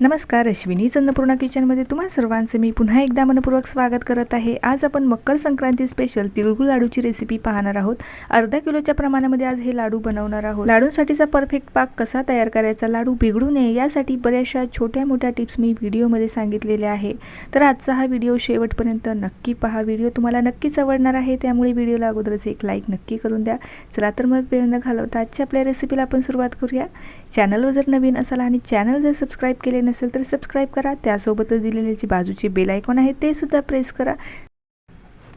नमस्कार अश्विनी चंद्रपूर्णा किचनमध्ये तुम्हा सर्वांचं मी पुन्हा एकदा मनपूर्वक स्वागत करत आहे. आज आपण मकर संक्रांती स्पेशल तिळगुळ लाडूची रेसिपी पाहणार आहोत. अर्धा किलोच्या प्रमाणामध्ये आज हे लाडू बनवणार आहोत. लाडूसाठीचा परफेक्ट पाक कसा तयार करायचा लाडू बिघडू नये यासाठी बऱ्याचशा छोट्या मोठ्या टिप्स मी व्हिडिओमध्ये सांगितलेल्या आहे तर आजचा हा व्हिडिओ शेवटपर्यंत नक्की पहा. व्हिडिओ तुम्हाला नक्कीच आवडणार आहे त्यामुळे व्हिडिओला अगोदरच एक लाईक नक्की करून द्या. चला तर मग वेळ न घालवता आजच्या आपल्या रेसिपीला आपण सुरुवात करूया. चॅनलवर जर नवीन असाल आणि चॅनल जर सबस्क्राईब केले नसेल तर सबस्क्राईब करा. त्यासोबतच दिलेले जी बाजूची बेल आयकॉन आहे ते सुद्धा प्रेस करा.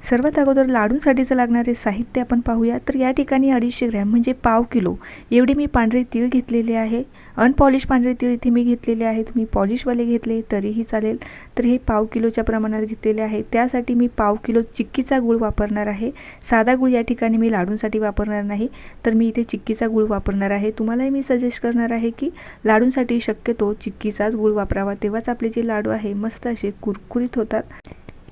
सर्वात अगोदर लाडूंसाठीचं लागणारे साहित्य आपण पाहूया. तर या ठिकाणी अडीचशे ग्रॅम म्हणजे पाव किलो. एवढे मी पांढरे तीळ घेतलेले आहे. अनपॉलिश पांढरे तीळ इथे मी घेतलेले आहे. तुम्ही पॉलिशवाले घेतले तरीही चालेल. तर हे पाव किलोच्या प्रमाणात घेतलेले आहे. त्यासाठी मी पाव किलो चिक्कीचा गूळ वापरणार आहे. साधा गूळ या ठिकाणी मी लाडूंसाठी वापरणार नाही. तर मी इथे चिक्कीचा गूळ वापरणार आहे. तुम्हालाही मी सजेस्ट करणार आहे की लाडूंसाठी शक्यतो चिक्कीचाच गूळ वापरावा. तेव्हाच आपले जे लाडू आहे मस्त असे कुरकुरीत होतात.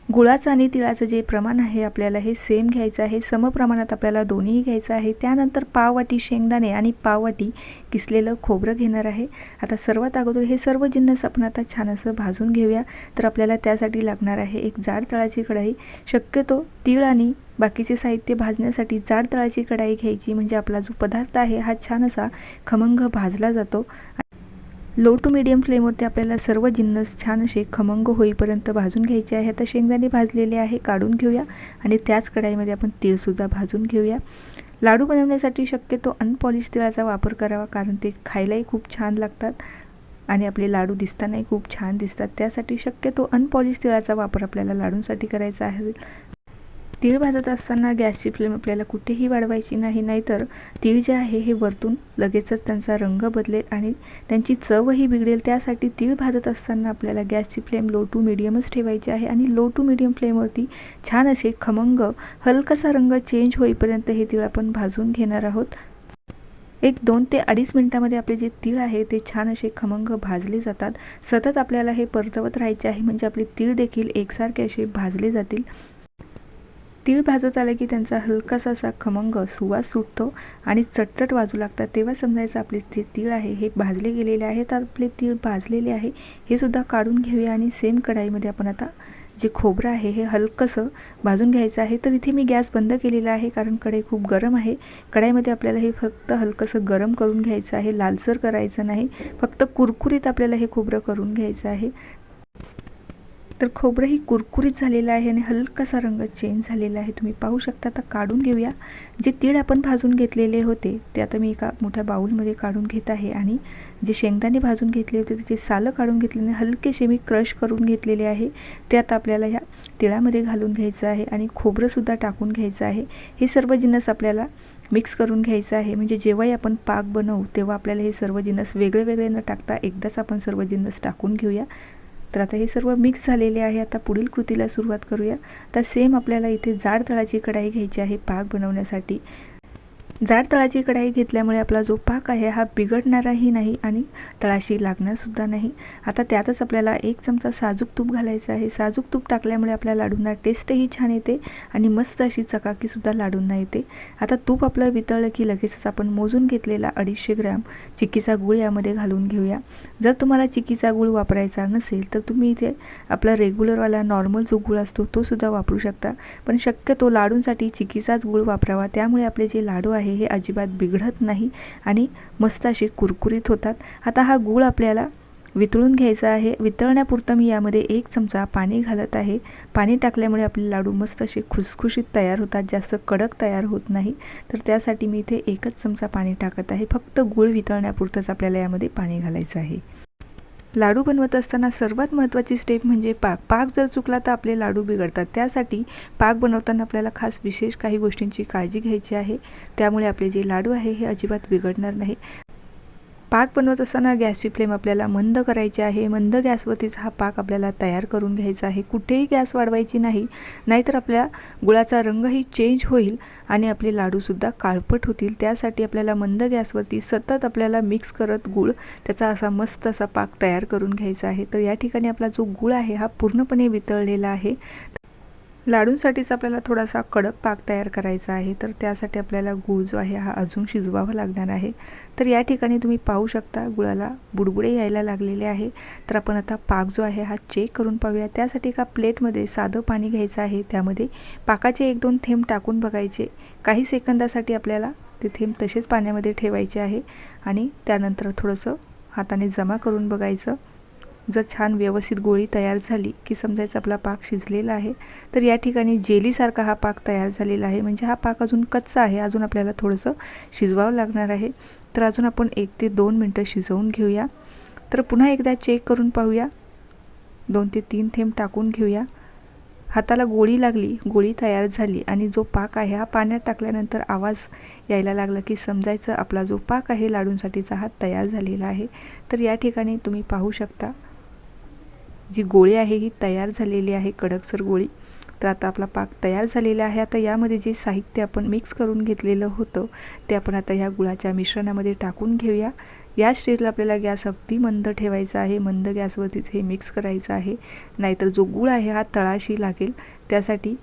गुळाचं आणि तिळाचं जे प्रमाण आहे आपल्याला हे सेम घ्यायचं आहे. सम प्रमाणात आपल्याला दोन्हीही घ्यायचं आहे. त्यानंतर पाववाटी शेंगदाणे आणि पाववाटी किसलेलं खोबरं घेणार आहे. आता सर्वात अगोदर हे सर्व जिन्नस आपण आता छान असं भाजून घेऊया. तर आपल्याला त्यासाठी लागणार आहे एक जाड तळाची कढाई. शक्यतो तीळ आणि बाकीचे साहित्य भाजण्यासाठी जाड तळाची कढाई घ्यायची. म्हणजे आपला जो पदार्थ आहे हा छान असा खमंग भाजला जातो. लो टू मीडियम फ्लेमवरती आपल्याला सर्व जिन्नस छान असे खमंग होईपर्यंत भाजून घ्यायचे आहे आता शेंगदाणे भाजलेले आहे काढून घेऊया. आणि त्याच कढाईमध्ये आपण तीळसुद्धा भाजून घेऊया. लाडू बनवण्यासाठी शक्यतो अनपॉलिश तिळाचा वापर करावा कारण ते खायलाही खूप छान लागतात. आणि आपले लाडू दिसतानाही खूप छान दिसतात. त्यासाठी शक्यतो अनपॉलिश तिळाचा वापर आपल्याला लाडूंसाठी करायचा आहे. तीळ भाजत असताना गॅसची फ्लेम आपल्याला कुठेही वाढवायची नाही नाहीतर तीळ जे आहे हे वरतून लगेचच त्यांचा रंग बदलेल आणि त्यांची चवही बिघडेल. त्यासाठी तीळ भाजत असताना आपल्याला गॅसची फ्लेम लो टू मिडियमच ठेवायची आहे आणि लो टू मिडियम फ्लेमवरती छान असे खमंग हलकासा रंग चेंज होईपर्यंत हे तीळ आपण भाजून घेणार आहोत. एक दोन ते अडीच मिनटामध्ये आपले जे तीळ आहे ते छान असे खमंग भाजले जातात. सतत आपल्याला हे परतवत राहायचे आहे म्हणजे आपले तीळ देखील एकसारखे असे भाजले जातील. तीळ भाजत आलं की त्यांचा हलकासा असा खमंग सुवास सुटतो आणि चटचट वाजू लागतात. तेव्हा समजायचं आपले जे तीळ आहे हे भाजले गेलेले आहेत आपले तीळ भाजलेले आहे हे सुद्धा काढून घेऊया आणि सेम कढाईमध्ये आपण आता जे खोबरं आहे हे हलकंसं भाजून घ्यायचं आहे. तर इथे मी गॅस बंद केलेला आहे कारण कढई खूप गरम आहे. कढाईमध्ये आपल्याला हे फक्त हलकंसं गरम करून घ्यायचं आहे लालसर करायचं नाही. फक्त कुरकुरीत आपल्याला हे खोबरं करून घ्यायचं आहे. तर खोबरंही कुरकुरीत झालेलं आहे आणि हलकासा रंग चेंज झालेला आहे. तुम्ही पाहू शकता आता काढून घेऊया. जे तीळ आपण भाजून घेतलेले होते ते आता मी एका मोठ्या बाऊलमध्ये काढून घेत आहे आणि जे शेंगदाणे भाजून घेतले होते त्याचे सालं काढून घेतलेले हलकेसे मी क्रश करून घेतलेले आहे. ते आता आपल्याला ह्या तिळामध्ये घालून घ्यायचं आहे आणि खोबरंसुद्धा टाकून घ्यायचं आहे. हे सर्व जिन्नस आपल्याला मिक्स करून घ्यायचं आहे. म्हणजे जेव्हाही आपण पाक बनवू तेव्हा आपल्याला हे सर्व जिन्नस वेगळे वेगळे न टाकता एकदाच आपण सर्व जिन्नस टाकून घेऊया. तर आता हे सर्व मिक्स झालेले आहे. आता पुढील कृतीला सुरुवात करूया. तर सेम आपल्याला इथे जाड तळाची कढाई घ्यायची आहे. पाक बनवण्यासाठी. जाड तळाची कढाई घेतल्यामुळे आपला जो पाक आहे हा बिघडणाराही नाही आणि तळाशी लागणारसुद्धा नाही. आता त्यातच आपल्याला एक चमचा साजूक तूप घालायचं आहे. साजूक तूप टाकल्यामुळे आपल्या लाडूंना टेस्टही छान येते आणि मस्त अशी चकाकीसुद्धा लाडूंना येते. आता तूप आपलं वितळलं की लगेचच आपण मोजून घेतलेला अडीचशे ग्रॅम चिक्कीचा गूळ यामध्ये घालून घेऊया. जर तुम्हाला चिक्कीचा गूळ वापरायचा नसेल तर तुम्ही इथे आपला रेग्युलरवाला नॉर्मल जो गूळ असतो तो सुद्धा वापरू शकता. पण शक्यतो लाडूंसाठी चिक्कीचाच गूळ वापरावा. त्यामुळे आपले जे लाडू आहे हे अजिबात बिघडत नाही आणि मस्त असे कुरकुरीत होतात. आता हा गूळ आपल्याला वितळून घ्यायचा आहे. वितळण्यापुरतं मी यामध्ये एक चमचा पाणी घालत आहे. पाणी टाकल्यामुळे आपले लाडू मस्त असे खुसखुशीत तयार होतात. जास्त कडक तयार होत नाही. तर त्यासाठी मी इथे एकच चमचा पाणी टाकत आहे. फक्त गूळ वितळण्यापुरतंच आपल्याला यामध्ये पाणी घालायचं आहे. लाडू बनवत असताना सर्वात महत्त्वाची स्टेप म्हणजे पाक. पाक जर चुकला तर आपले लाडू बिघडतात. त्यासाठी पाक बनवताना आपल्याला खास विशेष काही गोष्टींची काळजी घ्यायची आहे. त्यामुळे आपले जे लाडू आहे हे अजिबात बिघडणार नाही. पाक बनवत असताना गॅसची फ्लेम आपल्याला मंद करायची आहे. मंद गॅसवरतीच हा पाक आपल्याला तयार करून घ्यायचा आहे. कुठेही गॅस वाढवायची नाही नाहीतर आपल्या गुळाचा रंगही चेंज होईल आणि आपले लाडूसुद्धा काळपट होतील. त्यासाठी आपल्याला मंद गॅसवरती सतत आपल्याला मिक्स करत गुळ त्याचा असा मस्त असा पाक तयार करून घ्यायचा आहे. तर या ठिकाणी आपला जो गुळ आहे हा पूर्णपणे वितळलेला आहे. लाडूंसाठीच आपल्याला थोडासा कडक पाक तयार करायचा आहे तर त्यासाठी आपल्याला गूळ जो आहे हा अजून शिजवावा लागणार आहे. तर या ठिकाणी तुम्ही पाहू शकता गुळाला बुडबुडे यायला लागलेले आहे. तर आपण आता पाक जो आहे हा चेक करून पाहूया. त्यासाठी एका प्लेटमध्ये साधं पाणी घ्यायचं आहे. त्यामध्ये पाकाचे एक दोन थेंब टाकून बघायचे. काही सेकंदासाठी आपल्याला ते थेंब तसेच पाण्यामध्ये ठेवायचे आहे. आणि त्यानंतर थोडंसं हाताने जमा करून बघायचं. जर छान व्यवस्थित गोळी तयार झाली की समजायचं आपला पाक शिजलेला आहे तर या ठिकाणी जेलीसारखा हा पाक तयार झालेला आहे. म्हणजे हा पाक अजून कच्चा आहे अजून आपल्याला थोडंसं शिजवावं लागणार आहे. तर अजून आपण एक ते दोन मिनटं शिजवून घेऊया. तर पुन्हा एकदा चेक करून पाहूया. दोन ते तीन थेंब टाकून घेऊया. हाताला गोळी लागली गोळी तयार झाली आणि जो पाक आहे हा पाण्यात टाकल्यानंतर आवाज यायला लागला की समजायचं आपला जो पाक आहे लाडूंसाठीचा हा तयार झालेला आहे. तर या ठिकाणी तुम्ही पाहू शकता. जी गोळी आहे ही तयार झालेली आहे कडकसर गोळी. तर आता आपला पाक तयार झालेला आहे. आता यामध्ये जे साहित्य आपण मिक्स करून घेतलेलं होतं ते आपण आता ह्या गुळाच्या मिश्रणामध्ये टाकून घेऊया. या स्टेजला आपल्याला गॅस अगदी मंद ठेवायचा आहे. मंद गॅसवरतीच हे मिक्स करायचं आहे. नाहीतर जो गुळ आहे हा तळाशी लागेल. त्यासाठी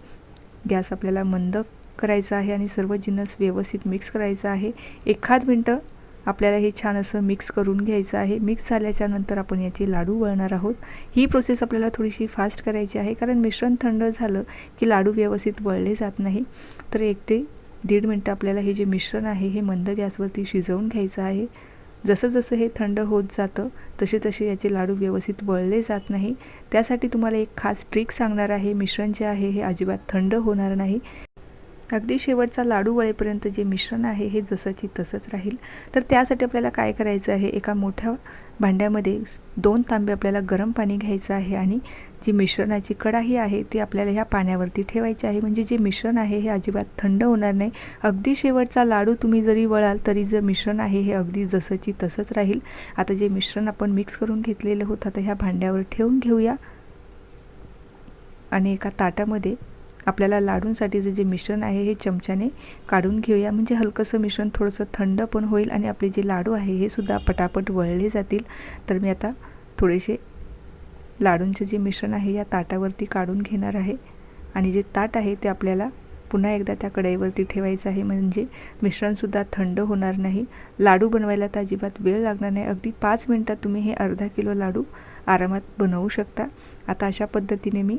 गॅस आपल्याला मंद करायचा आहे आणि सर्व जिन्नस व्यवस्थित मिक्स करायचा आहे. एखाद मिनटं आपल्याला हे छान असं मिक्स करून घ्यायचं आहे. मिक्स झाल्याच्यानंतर आपण याचे लाडू वळणार आहोत. ही प्रोसेस आपल्याला थोडीशी फास्ट करायची आहे. कारण मिश्रण थंड झालं की लाडू व्यवस्थित वळले जात नाही. तर एक ते दीड मिनटं आपल्याला हे जे मिश्रण आहे हे मंद गॅसवरती शिजवून घ्यायचं आहे. जसं जसं हे थंड होत जातं तसे तसे याचे लाडू व्यवस्थित वळले जात नाही. त्यासाठी तुम्हाला एक खास ट्रिक सांगणार आहे. मिश्रण जे आहे हे अजिबात थंड होणार नाही. अगदी शेवटचा लाडू वळेपर्यंत जे मिश्रण आहे हे जसंची तसंच राहील. तर त्यासाठी आपल्याला काय करायचं आहे? एका मोठ्या भांड्यामध्ये दोन तांबे आपल्याला गरम पाणी घ्यायचं आहे आणि जी मिश्रणाची कढाई आहे ती आपल्याला ह्या पाण्यावरती ठेवायची आहे. म्हणजे जे मिश्रण आहे हे अजिबात थंड होणार नाही. अगदी शेवटचा लाडू तुम्ही जरी वळाल तरी जे मिश्रण आहे हे अगदी जसंची तसंच राहील. आता जे मिश्रण आपण मिक्स करून घेतलेलं होतं आता ह्या भांड्यावर ठेवून घेऊया. आणि एका ताटामध्ये आपल्याला लाडूंसाठीचं जे मिश्रण आहे हे चमच्याने काढून घेऊया. म्हणजे हलकंसं मिश्रण थोडंसं थंड पण होईल आणि आपले जे लाडू आहे हे सुद्धा पटापट वळले जातील. तर मी आता थोडेसे लाडूंचे जे मिश्रण आहे या ताटावरती काढून घेणार आहे. आणि जे ताट आहे ते आपल्याला पुन्हा एकदा त्या कढईवरती ठेवायचं आहे. म्हणजे मिश्रणसुद्धा थंड होणार नाही. लाडू बनवायला तर अजिबात वेळ लागणार नाही. अगदी पाच मिनटात तुम्ही हे अर्धा किलो लाडू आरामात बनवू शकता. आता अशा पद्धतीने मी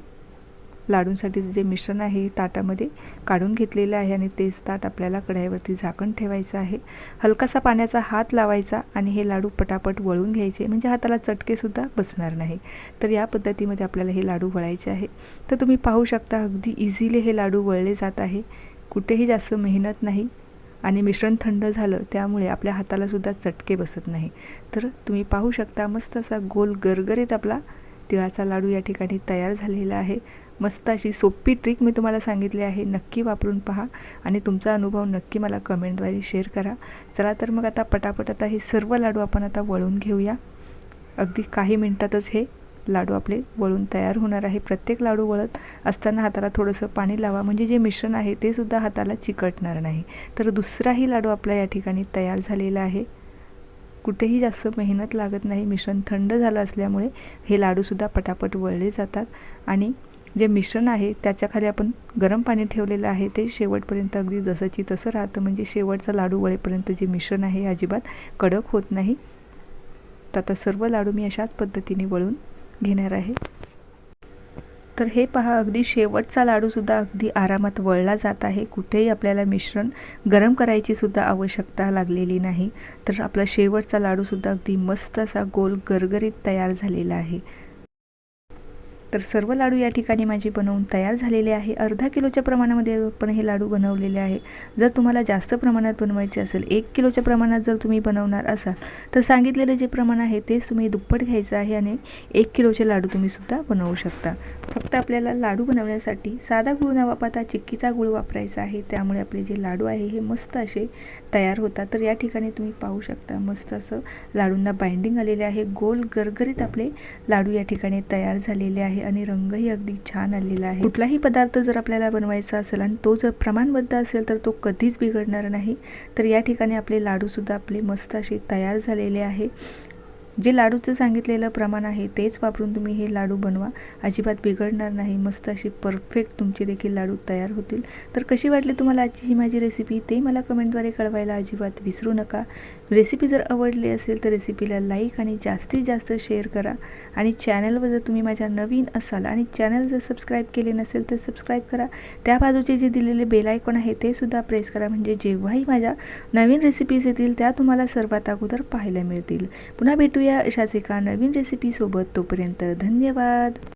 लाडूंसाठीचं जे मिश्रण आहे हे ताटामध्ये काढून घेतलेलं आहे आणि तेच ताट आपल्याला कढाईवरती झाकण ठेवायचं आहे. हलकासा पाण्याचा हात लावायचा आणि हे लाडू पटापट वळून घ्यायचे. म्हणजे हाताला चटकेसुद्धा बसणार नाही. तर या पद्धतीमध्ये आपल्याला हे लाडू वळायचे आहे. तर तुम्ही पाहू शकता अगदी इझिली हे लाडू वळले जात आहे. कुठेही जास्त मेहनत नाही आणि मिश्रण थंड झालं त्यामुळे आपल्या हातालासुद्धा चटके बसत नाही. तर तुम्ही पाहू शकता मस्त असा गोल गरगरीत आपला तिळाचा लाडू या ठिकाणी तयार झालेला आहे. मस्त अशी सोपी ट्रिक मी तुम्हाला सांगितली आहे. नक्की वापरून पहा आणि तुमचा अनुभव नक्की मला कमेंटद्वारे शेअर करा. चला तर मग आता पटापट आता हे सर्व लाडू आपण आता वळून घेऊया. अगदी काही मिनटातच हे लाडू आपले वळून तयार होणार आहे. प्रत्येक लाडू वळत असताना हाताला थोडंसं पाणी लावा. म्हणजे जे मिश्रण आहे ते सुद्धा हाताला चिकटणार नाही. तर दुसराही लाडू आपला या ठिकाणी तयार झालेला आहे. कुठेही जास्त मेहनत लागत नाही मिश्रण थंड झालं असल्यामुळे हे लाडूसुद्धा पटापट वळले जातात. आणि जे मिश्रण आहे त्याच्याखाली आपण गरम पाणी ठेवलेलं आहे ते शेवटपर्यंत अगदी जसंची तसं राहतं. म्हणजे शेवटचा लाडू वळेपर्यंत जे मिश्रण आहे अजिबात कडक होत नाही. तर आता सर्व लाडू मी अशाच पद्धतीने वळून घेणार आहे. तर हे पहा अगदी शेवटचा लाडूसुद्धा अगदी आरामात वळला जात आहे. कुठेही आपल्याला मिश्रण गरम करायची सुद्धा आवश्यकता लागलेली नाही. तर आपला शेवटचा लाडूसुद्धा अगदी मस्त असा गोल गरगरीत तयार झालेला आहे. तर सर्व लाडू या ठिकाणी माझे बनवून तयार झालेले आहे. अर्धा किलोच्या प्रमाणामध्ये पण हे लाडू बनवलेले आहे. जर तुम्हाला जास्त प्रमाणात बनवायचे असेल एक किलोच्या प्रमाणात जर तुम्ही बनवणार असाल तर सांगितलेलं जे प्रमाण आहे तेच तुम्ही दुप्पट घ्यायचं आहे आणि एक किलोचे लाडू तुम्हीसुद्धा बनवू शकता. फक्त आपल्याला लाडू बनवण्यासाठी साधा गुळ न वापरता चिक्कीचा गुळ वापरायचा आहे. त्यामुळे आपले जे लाडू आहे हे मस्त असे तयार होतात. तर या ठिकाणी तुम्ही पाहू शकता मस्त असं लाडूंना बाइंडिंग आलेले आहे. गोल गरगरीत आपले लाडू या ठिकाणी तयार झालेले आहे. आणि रंगही अगदी छान आलेला आहे. कुठलाही पदार्थ जर आपल्याला बनवायचा असेल आणि तो जर प्रमाणबद्ध असेल तर तो कधीच बिघडणार नाही. तर या ठिकाणी आपले लाडूसुद्धा आपले मस्त असे तयार झालेले आहे. जे लाडूचं सांगितलेलं प्रमाण आहे तेच वापरून तुम्ही हे लाडू बनवा. अजिबात बिघडणार नाही. मस्त अशी परफेक्ट तुमचे देखील लाडू तयार होतील. तर कशी वाटली तुम्हाला आजची ही माझी रेसिपी ते मला कमेंटद्वारे कळवायला अजिबात विसरू नका. रेसिपी जर आवडली असेल तर रेसिपीला लाईक आणि जास्तीत जास्त शेअर करा. आणि चॅनलवर जर तुम्ही माझ्या नवीन असाल आणि चॅनल जर सबस्क्राईब केले नसेल तर सबस्क्राईब करा. त्या बाजूचे जे दिलेले बेल आयकॉन आहे ते सुद्धा प्रेस करा. म्हणजे जेव्हाही माझ्या नवीन रेसिपीज येतील त्या तुम्हाला सर्वात अगोदर पाहायला मिळतील. पुन्हा भेटूया अशाच एका नवीन रेसिपीसोबत तोपर्यंत धन्यवाद.